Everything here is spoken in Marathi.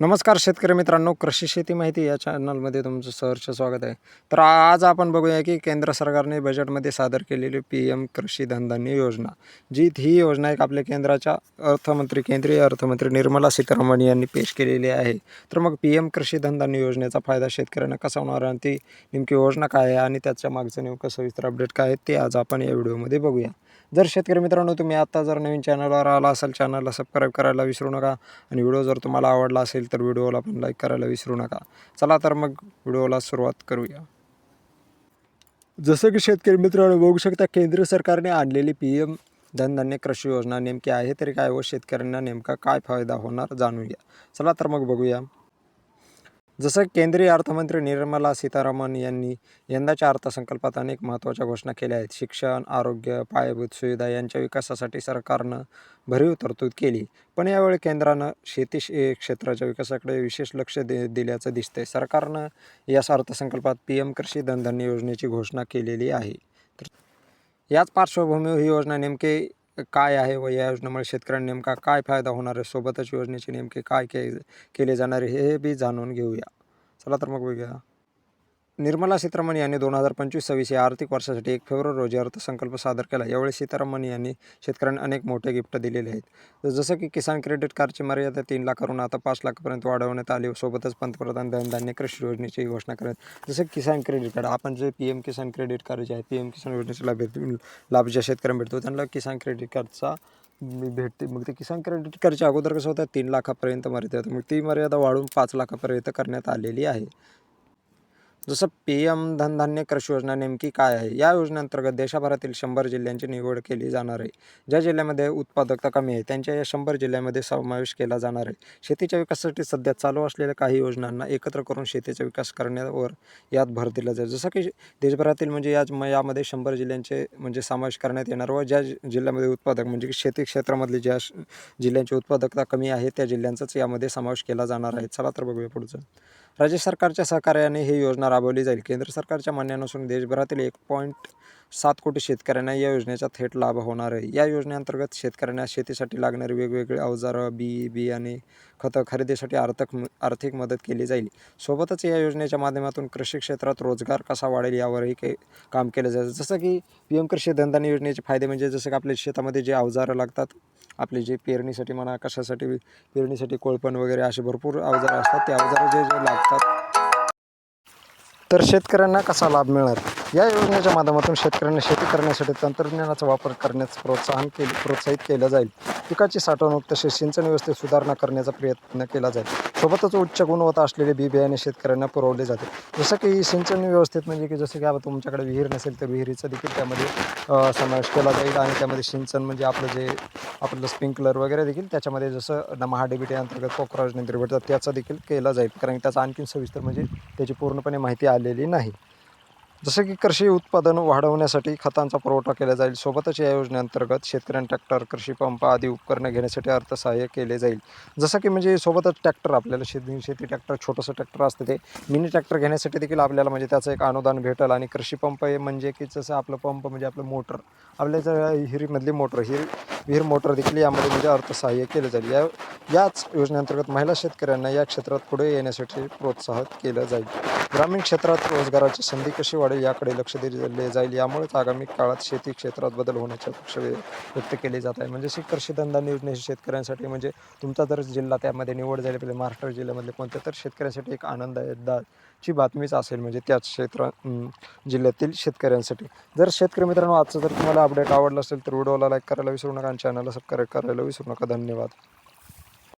नमस्कार शेतकरी मित्रांनो कृषी शेती माहिती या चॅनलमध्ये तुमचं सहर्ष स्वागत आहे. तर आज आपण बघूया की केंद्र सरकारने बजेटमध्ये सादर केलेली पी एम कृषी धनधान्य योजना जी ही योजना एक आपल्या केंद्राच्या अर्थमंत्री केंद्रीय अर्थमंत्री निर्मला सीतारामन यांनी पेश केलेली आहे. तर मग पी एम कृषी धनधान्य योजनेचा फायदा शेतकऱ्यांना कसा होणार आणि ती नेमकी योजना काय आहे आणि त्याच्या मागचं नेमकं सविस्तर अपडेट काय आहे ते आज आपण या व्हिडिओमध्ये बघूया. जर शेतकरी मित्रांनो तुम्ही आत्ता जर नवीन चॅनलवर आला असाल चॅनलला सबस्क्राईब करायला विसरू नका. आणि व्हिडिओ जर तुम्हाला आवडला असेल तर व्हिडिओला पण लाईक करायला विसरू नका. चला तर मग व्हिडिओला सुरुवात करूया. जसं की शेतकरी मित्रांनो बघू शकता केंद्र सरकारने आणलेली पी एम धनधान्य कृषी योजना नेमकी आहे तरी काय व शेतकऱ्यांना नेमका काय फायदा होणार जाणून घ्या. चला तर मग बघूया. जसं केंद्रीय अर्थमंत्री निर्मला सीतारामन यांनी यंदाच्या अर्थसंकल्पात अनेक महत्त्वाच्या घोषणा केल्या आहेत. शिक्षण आरोग्य पायाभूत सुविधा यांच्या विकासासाठी सरकारनं भरीव तरतूद केली. पण यावेळी केंद्रानं शेती क्षेत्राच्या विकासाकडे विशेष लक्ष दे दिल्याचं दिसतंय. सरकारनं याच अर्थसंकल्पात पी एम कृषी धनधान्य योजनेची घोषणा केलेली आहे. तर याच पार्श्वभूमीवर ही योजना नेमके काय आहे व या योजनेमुळे शेतकऱ्यांना नेमका काय फायदा होणार आहे? सोबतच योजनेचे नेमके काय के केले जाणार आहे हे बी जाणून घेऊया. चला तर मग बघूया. निर्मला सीतारामन यांनी दोन हजार पंचवीस सव्वीस या आर्थिक वर्षासाठी एक फेब्रुवारी रोजी अर्थसंकल्प सादर केला. यावेळी सीतारामन यांनी शेतकऱ्यांना अनेक मोठे गिफ्ट दिलेले आहेत. जसं की किसान क्रेडिट कार्डची मर्यादा तीन लाखावरून आता पाच लाखापर्यंत वाढवण्यात आली. सोबतच पंतप्रधान धनधान्य कृषी योजनेची घोषणा करत जसं किसान क्रेडिट कार्ड आपण जे P M Kisan credit card जे आहे पी एम किसान योजनेचा लाभ लाभ ज्या शेतकऱ्यांना भेटतो त्यांना किसान क्रेडिट कार्डचा भेटते मग ते किसान क्रेडिट कार्डच्या अगोदर कसं होतं तीन लाखापर्यंत मर्यादा मग ती मर्यादा वाढून पाच लाखापर्यंत करण्यात आलेली आहे. जसं पी एम धनधान्य कृषी योजना नेमकी काय आहे? या योजनेअंतर्गत देशभरातील शंभर जिल्ह्यांची निवड केली जाणार आहे. ज्या जिल्ह्यामध्ये उत्पादकता कमी आहे त्यांच्या या शंभर जिल्ह्यामध्ये समावेश केला जाणार आहे. शेतीच्या विकासासाठी सध्या चालू असलेल्या काही योजनांना एकत्र करून शेतीचा विकास करण्यावर यात भर दिला जाईल. जसं की देशभरातील म्हणजे या यामध्ये शंभर जिल्ह्यांचे म्हणजे समावेश करण्यात येणार व ज्या जिल्ह्यामध्ये उत्पादक म्हणजे की शेती क्षेत्रामधली ज्या जिल्ह्यांची उत्पादकता कमी आहे त्या जिल्ह्यांचाच यामध्ये समावेश केला जाणार आहे. चला तर बघूया पुढचं. राज्य सरकारच्या सहकार्याने ही योजना राबवली जाईल. केंद्र सरकारच्या म्हणण्यानुसार देशभरातील एक पॉईंट सात कोटी शेतकऱ्यांना या योजनेचा थेट लाभ होणार आहे. या योजनेअंतर्गत शेतकऱ्यांना शेतीसाठी लागणारी वेगवेगळी अवजारं बी बियाणे खतं खरेदीसाठी आर्थिक आर्थिक मदत केली जाईल. सोबतच या योजनेच्या माध्यमातून कृषी क्षेत्रात रोजगार कसा वाढेल यावरही के काम केलं जातं जसं की पी एम कृषी धनधान्य योजनेचे फायदे म्हणजे जसं की आपल्या शेतामध्ये जे अवजारं लागतात आपले जे पेरणीसाठी म्हणा कशासाठी पेरणीसाठी कोळपण वगैरे असे भरपूर अवजारं असतात. ते अवजारं जे जे लागतात तर शेतकऱ्यांना कसा लाभ मिळणार? या योजनेच्या माध्यमातून शेतकऱ्यांना शेती करण्यासाठी तंत्रज्ञानाचा वापर करण्यास प्रोत्साहन केले प्रोत्साहित केलं जाईल. पिकाची साठवणूक तसेच सिंचन व्यवस्थेत सुधारणा करण्याचा प्रयत्न केला जाईल. सोबतच उच्च गुणवत्ता असलेले बी बियाणे शेतकऱ्यांना पुरवले जाते. जसं की सिंचन व्यवस्थेत म्हणजे की जसं की आता तुमच्याकडे विहीर नसेल तर विहिरीचा देखील त्यामध्ये समावेश केला जाईल आणि त्यामध्ये सिंचन म्हणजे आपलं जे आपलं स्प्रिंकलर वगैरे देखील त्याच्यामध्ये जसं महाडीबीटी अंतर्गत पोखराज निंत्री भेटतात त्याचा देखील केला जाईल. कारण त्याचा आणखीन सविस्तर म्हणजे त्याची पूर्णपणे माहिती आलेली नाही. जसं की कृषी उत्पादन वाढवण्यासाठी खतांचा पुरवठा केला जाईल. सोबतच या योजनेअंतर्गत शेतकऱ्यांना ट्रॅक्टर कृषी पंप आदी उपकरणं घेण्यासाठी अर्थसहाय्य केले जाईल. जसं की म्हणजे सोबतच ट्रॅक्टर आपल्याला शेती शेती ट्रॅक्टर छोटंसं ट्रॅक्टर असतं ते. मिनी ट्रॅक्टर घेण्यासाठी देखील आपल्याला म्हणजे त्याचं एक अनुदान भेटेल आणि कृषी पंप हे म्हणजे की जसं आपलं पंप म्हणजे आपलं मोटर आपल्या जर हिरीमधली मोटर ही विहीर मोटर देखील यामध्ये म्हणजे अर्थसहाय्य केलं जाईल. या याच योजनेअंतर्गत महिला शेतकऱ्यांना या क्षेत्रात पुढे येण्यासाठी प्रोत्साहित केलं जाईल. ग्रामीण क्षेत्रात रोजगाराची संधी कशी वाढेल याकडे लक्ष दिले जाईल यामुळेच आगामी काळात शेती क्षेत्रात बदल होण्याची अपेक्षा व्यक्त केली जात आहे. म्हणजे शी कृषी धंदा योजने शेतकऱ्यांसाठी म्हणजे तुमचा जर जिल्हा त्यामध्ये निवड झाली पाहिजे. महाराष्ट्र जिल्ह्यामधले कोणत्या तर शेतकऱ्यांसाठी एक आनंददाची बातमीच असेल म्हणजे त्याच क्षेत्र जिल्ह्यातील शेतकऱ्यांसाठी. जर शेतकरी मित्रांनो आजचं जर तुम्हाला अपडेट आवडलं असेल तर व्हिडिओला लाईक करायला विसरू नका आणि चॅनलला सबस्क्राईब करायला विसरू नका. धन्यवाद.